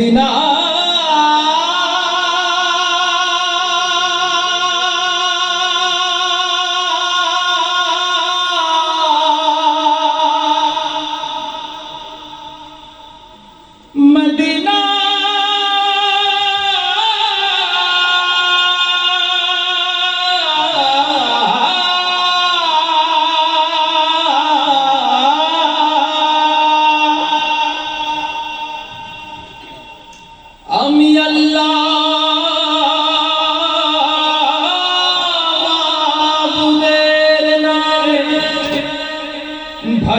Dina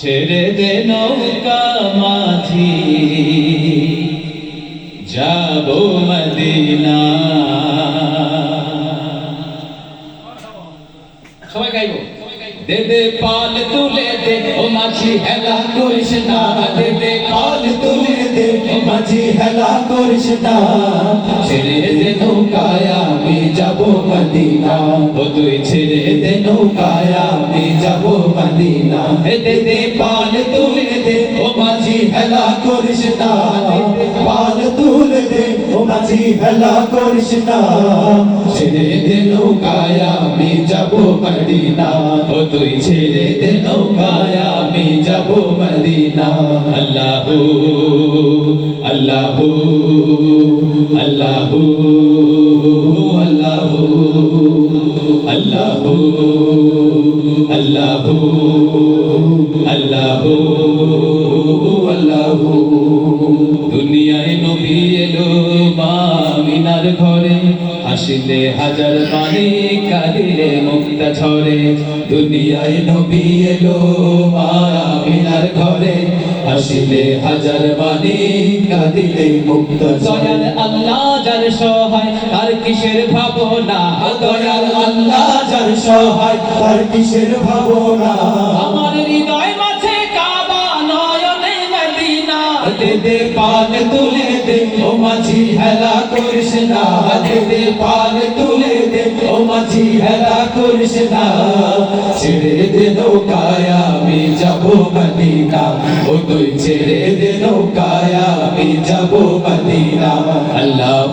ছেড়ে দে নৌকা মাঝি। যাব মদিনা সবাই গাইবো। দে দে পাল তুলে দে, ও মাঝি হেলা করিস না। দে দে পাল তুলে দে, ও মাঝি হেলা করিস না। ছেড়ে দে নৌকায় আমি যাব মদিনা ও তুই ছেড়ে দে নৌকায় আমি যাব মদিনা হে দে পাল তুলে দে, ও মাঝি হেলা করিস না। পাল তুলে দে, ও মাঝি হেলা করিস না। ছেড়ে দে নৌকায়, আমি যাব মদিনা। ও তুই ছেড়ে দে নৌকায়, আমি যাব মদিনা। আল্লাহ আল্লাহ আল্লাহ। আল্লাহ আল্লাহ আল্লাহ আল্লাহ। দুনিয়ায় নবী এলো মিনার ঘরে, হাসিলে হাজার পানি কাঁদিলে মুক্তা ঝরে। দুনিয়ায় নবী এলো মিনার ঘরে, হাসিলে হাজার দয়াল দয়াল আল্লাহ যার সহায় তার কিসের ভাবনা? আমার হৃদয় মাঝে কাবা নয়নে মদিনা। দে দে পাল তুলে দে ও মাঝি হেলা করিস না। দে দে পাল তুলে দে ও মাঝি হেলা করিস না। ছেড়ে দে নৌকায় আমি যাব মদিনা। ও তুই ছেড়ে দে নৌকায় আমি যাব মদিনা। আল্লাহ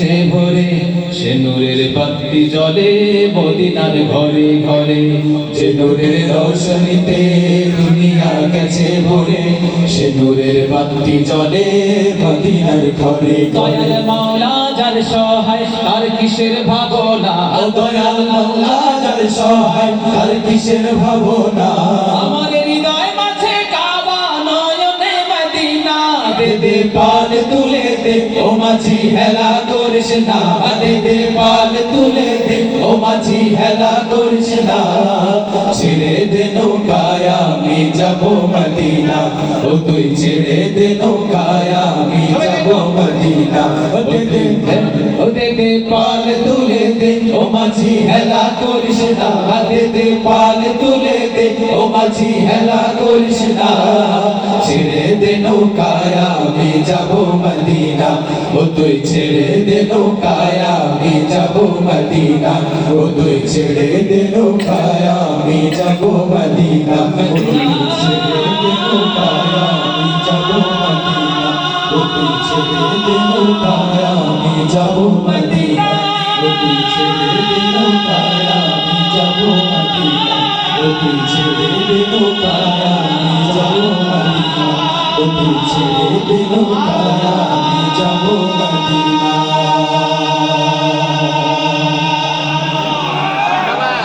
গেছে ভরে সে নূরের বাতি জলে মদিনার ঘরে ঘরে। যে নূরের রোশনীতে দুনিয়া গেছে ভরে সে নূরের বাতি জলে মদিনার ঘরে দয়াল মাওলা যার সহায় তার কিসের ভাবনা? দয়াল মাওলা যার সহায় তার কিসের ভাবনা? আমার হৃদয় মাঝে কাবা নয়নে মদিনা। দে দে পাল তুলে দে ও মাঝি হেলা করিস না দে দে পাল তুলে দে। ও মাঝি হেলা করিস না ছেড়ে দে নৌকায়, আমি যাব মদিনা। ও তুই ছেড়ে দে নৌকায়, আমি যাব মদিনা। ও দে ও দে পাল তুলে দে। ও মাঝি হেলা করিস না দে পাল তুলে দে। ও মাঝি হেলা করিস ছেড়ে দে নৌকায়, আমি তুই ছেড়ে দে নৌকায়, আমি যাব মদিনা। ও তুই ছেড়ে দে নৌকায়, আমি যাব মদিনা। ও তুই ছেড়ে আমি যাব মদিনা। তুমি ছেড়ে দিল আমি যাব মদিনা